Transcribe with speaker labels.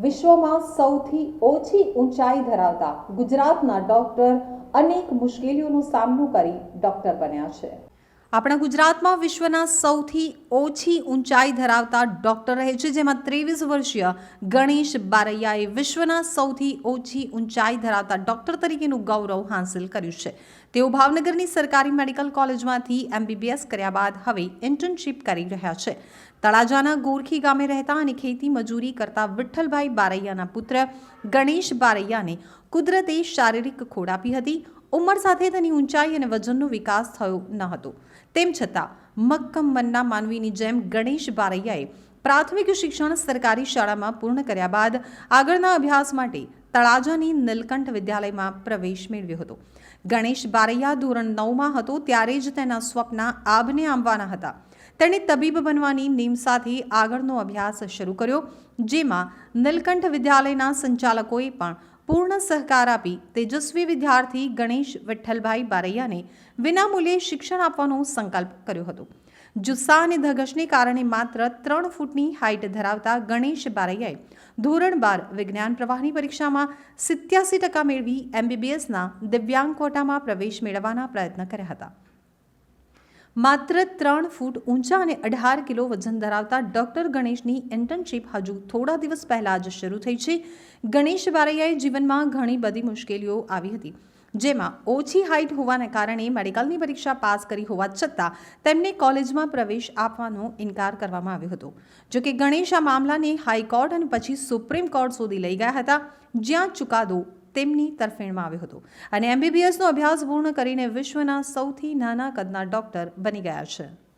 Speaker 1: વિશ્વમાં સૌથી ઓછી ઊંચાઈ ધરાવતા ગુજરાતના ડોક્ટર અનેક મુશ્કેલીઓનો સામનો કરી ડોક્ટર બન્યા છે. આપણા ગુજરાતમાં વિશ્વના સૌથી ઓછી ઊંચાઈ ધરાવતા ડોક્ટર રહે છે, જેમાં ત્રેવીસ વર્ષીય ગણેશ બારૈયાએ વિશ્વના સૌથી ઓછી ઊંચાઈ ધરાવતા ડોક્ટર તરીકેનું ગૌરવ હાંસલ કર્યું છે. તેઓ ભાવનગરની સરકારી મેડિકલ કોલેજમાંથી એમબીબીએસ કર્યા બાદ હવે ઇન્ટર્નશીપ કરી રહ્યા છે. તળાજાના ગોરખી ગામે રહેતા અને ખેતી મજૂરી કરતા વિઠ્ઠલભાઈ બારૈયાના પુત્ર ગણેશ બારૈયાને કુદરતે શારીરિક ખોડ આપી હતી. ઉંમર સાથે તેની ઊંચાઈ અને વજનનો વિકાસ થયો ન હતો. તેમ છતાં, મક્કમ મનના માનવીની જેમ ગણેશ બારૈયાએ પ્રાથમિક શિક્ષણ સરકારી શાળામાં પૂર્ણ કર્યા બાદ આગળના અભ્યાસ માટે તળાજાની નીલકંઠ વિદ્યાલયમાં પ્રવેશ મેળવ્યો હતો. ગણેશ બારૈયા ધોરણ નવમાં હતો ત્યારે જ તેના સ્વપ્ન આભને આંબવાના હતા. તેણે તબીબ બનવાની નીમ સાથે આગળનો અભ્યાસ શરૂ કર્યો, જેમાં નીલકંઠ વિદ્યાલયના સંચાલકોએ પણ પૂર્ણ સહકાર આપી તેજસ્વી વિદ્યાર્થી ગણેશ વિઠ્ઠલભાઈ બારૈયાને વિનામૂલ્યે શિક્ષણ આપવાનો સંકલ્પ કર્યો હતો. જુસ્સા અને ધગશને કારણે માત્ર ત્રણ ફૂટની હાઇટ ધરાવતા ગણેશ બારૈયાએ ધોરણ બાર વિજ્ઞાન પ્રવાહની પરીક્ષામાં સિત્યાસી ટકા મેળવી એમબીબીએસના દિવ્યાંગ કોટામાં પ્રવેશ મેળવવાના પ્રયત્ન કર્યા હતા. માત્ર ત્રણ ફૂટ ઊંચા અને અઢાર કિલો વજન ધરાવતા ડોક્ટર ગણેશની ઇન્ટર્નશીપ હજુ થોડા દિવસ પહેલાં જ શરૂ થઈ છે. ગણેશ બારૈયાએ જીવનમાં ઘણી બધી મુશ્કેલીઓ આવી હતી. જેમાં ઓછી હાઇટ હોવાને કારણે મેડિકલની પરીક્ષા પાસ કરી હોવા છતાં તેમને કોલેજમાં પ્રવેશ આપવાનો ઇનકાર કરવામાં આવ્યો હતો. જોકે ગણેશ આ મામલાને હાઈકોર્ટ અને પછી સુપ્રીમ કોર્ટ સુધી લઈ ગયા હતા, જ્યાં ચુકાદો તેમની તરફેણમાં આવ્યો હતો. અને એમબીબીએસનો અભ્યાસ પૂર્ણ કરીને વિશ્વના સૌથી નાના કદના ડોક્ટર બની ગયા છે.